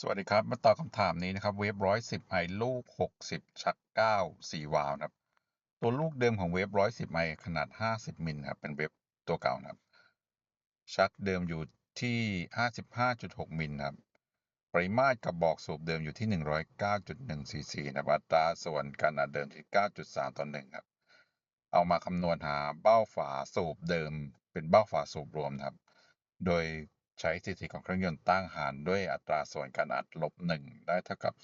สวัสดีครับ มาตอบคำถามนี้นะครับ เวฟร้อยสิบไอลูกหกสิบชักเก้าสี่วาล์วนะครับ ตัวลูกเดิมของเวฟร้อยสิบไอขนาดห้าสิบมิลครับเป็นเวฟตัวเก่านะครับ ชักเดิมอยู่ที่ห้าสิบห้าจุดหกมิลครับ ปริมาตรกระบอกสูบเดิมอยู่ที่หนึ่งร้อยเก้าจุดหนึ่งซีซีนะครับอัตราส่วนการอัดเดิมที่เก้าจุดสามต่อหนึ่งครับ เอามาคำนวณหาเบ้าฝาสูบเดิม เป็นเบ้าฝาสูบรวมครับ โดย ใช้สถิติของเครื่องยนต์ตั้งหารด้วยอัตราส่วนการอัดลบหนึ่งได้เท่ากับ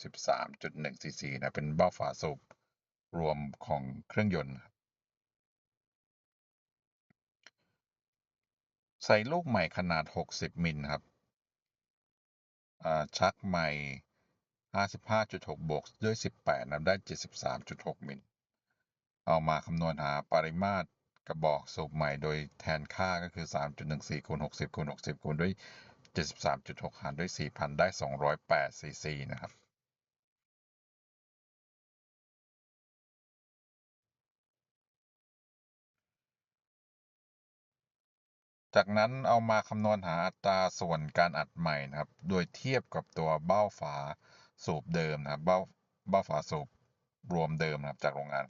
13.1ซีซีนะเป็นเบ้าฝาสูบรวมของเครื่องยนต์ ใส่ลูกใหม่ขนาด 60 มิลครับชักใหม่ 55.6 บวกด้วย 18นะได้ 73.6 มิล เอามาคำนวณหาปริมาตร กระบอกสูบใหม่โดยแทนค่าก็คือ 3.14คูณ60คูณ60คูณด้วย 73.6 หารด้วย 4,000 ได้ 208 ซีซีนะครับ จากนั้นเอามาคำนวณหาอัตราส่วนการอัดใหม่นะครับ โดยเทียบกับตัวเบ้าฝาสูบเดิมนะครับเบ้าเบ้าฝาสูบรวมเดิมนะครับจากโรงงาน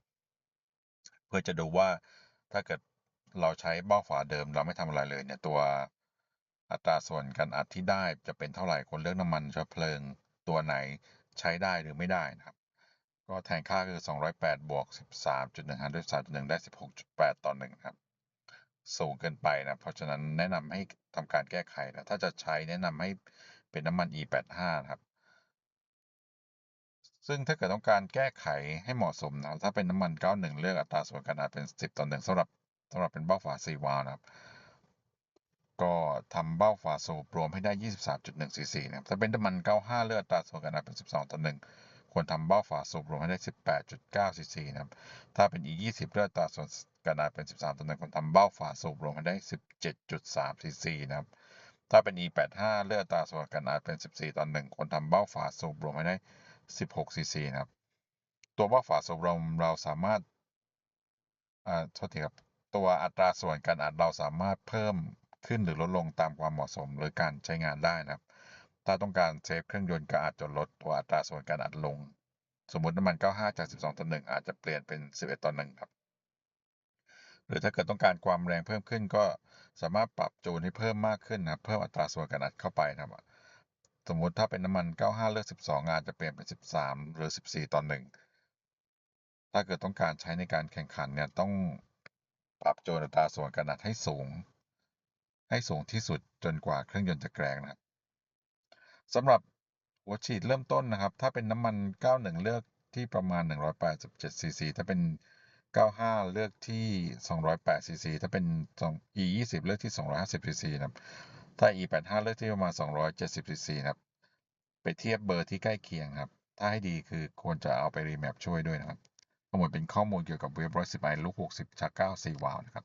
เพื่อจะดูว่า ถ้าเกิดเราใช้เบ้าฝาเดิม เราไม่ทำอะไรเลยเนี่ยตัวอัตราส่วนการอัดที่ได้จะเป็นเท่าไหร่คนเลือกน้ำมันเชื้อเพลิงตัวไหนใช้ได้หรือไม่ได้นะครับ ก็แทนค่าคือ 208 บวก 13.1หารด้วย3.1 ได้ 16.8 ต่อ1ครับ สูงเกินไปนะ เพราะฉะนั้นแนะนำให้ทำการแก้ไขนะ ถ้าจะใช้แนะนำให้เป็นน้ำมัน E85 นะครับ ซึ่งถ้าเกิดต้องการแก้ไขให้เหมาะสมนะถ้าเป็นน้ำมัน 91 เลือกอัตราส่วนกาดเป็น 10 ต่อ1สำหรับสำหรับเป็นเบ้าฝา4วาล์วนะครับ ก็ทำเบ้าฝาสูบรวมให้ได้ 23.1ซีซีนะครับถ้าเป็นน้ำมัน 95 เลือกอัตราส่วนกาดเป็น 12 ต่อ1ควรทำเบ้าฝาสูบรวมให้ได้ 18.9ซีซีนะครับถ้าเป็น E20 เลือกอัตราส่วนกาดเป็น 13 ต่อ1ควรทำเบ้าฝาสูบรวมให้ได้ 17.3ซีซีนะครับถ้าเป็น E85 เลือกอัตราส่วนกาดเป็น 14 ต่อ1ควรทำเบ้าฝาสูบรวมให้ได้ 16ซีซีนะครับ ตัวเบ้าฝาสูบรมเราสามารถอ่าโทษทีครับ ตัวอัตราส่วนการอัดเราสามารถเพิ่มขึ้นหรือลดลงตามความเหมาะสมหรือการใช้งานได้นะครับ ถ้าต้องการเซฟเครื่องยนต์ก็อาจจะลดตัวอัตราส่วนการอัดลง สมมติน้ำมัน 95 จาก 12 ต่อ 1 อาจจะเปลี่ยนเป็น 11 ต่อ 1 ครับ หรือถ้าเกิดต้องการความแรงเพิ่มขึ้นก็สามารถปรับจูนให้เพิ่มมากขึ้นนะครับเพิ่มอัตราส่วนการอัดเข้าไปนะครับ สมมุติถ้าเป็นน้ำมัน 95 เลือก 12อาจจะเปลี่ยนเป็น 13 หรือ 14 ต่อ1ถ้าเกิดต้องการใช้ในการแข่งขันเนี่ยต้องปรับโจนอัตราส่วนกาดให้สูง ให้สูงที่สุดจนกว่าเครื่องยนต์จะแกรงนะครับสำหรับหัวฉีดเริ่มต้นนะครับ ถ้าเป็นน้ำมัน 91 เลือกที่ประมาณ 187 ซีซี ถ้าเป็น 95 เลือกที่ 208 ซีซี ถ้าเป็น E20 เลือกที่ 250 ซีซีนะครับ ถ้า E85 เลือกที่ประมาณ 270ซีซีนะครับ ไปเทียบเบอร์ที่ใกล้เคียงครับ ถ้าให้ดีคือควรจะเอาไปรีแมปช่วยด้วยนะครับทั้งหมดเป็นข้อมูลเกี่ยวกับเว็บร้อยสิบไอลูก60ชัก9 4วาล์วนะครับ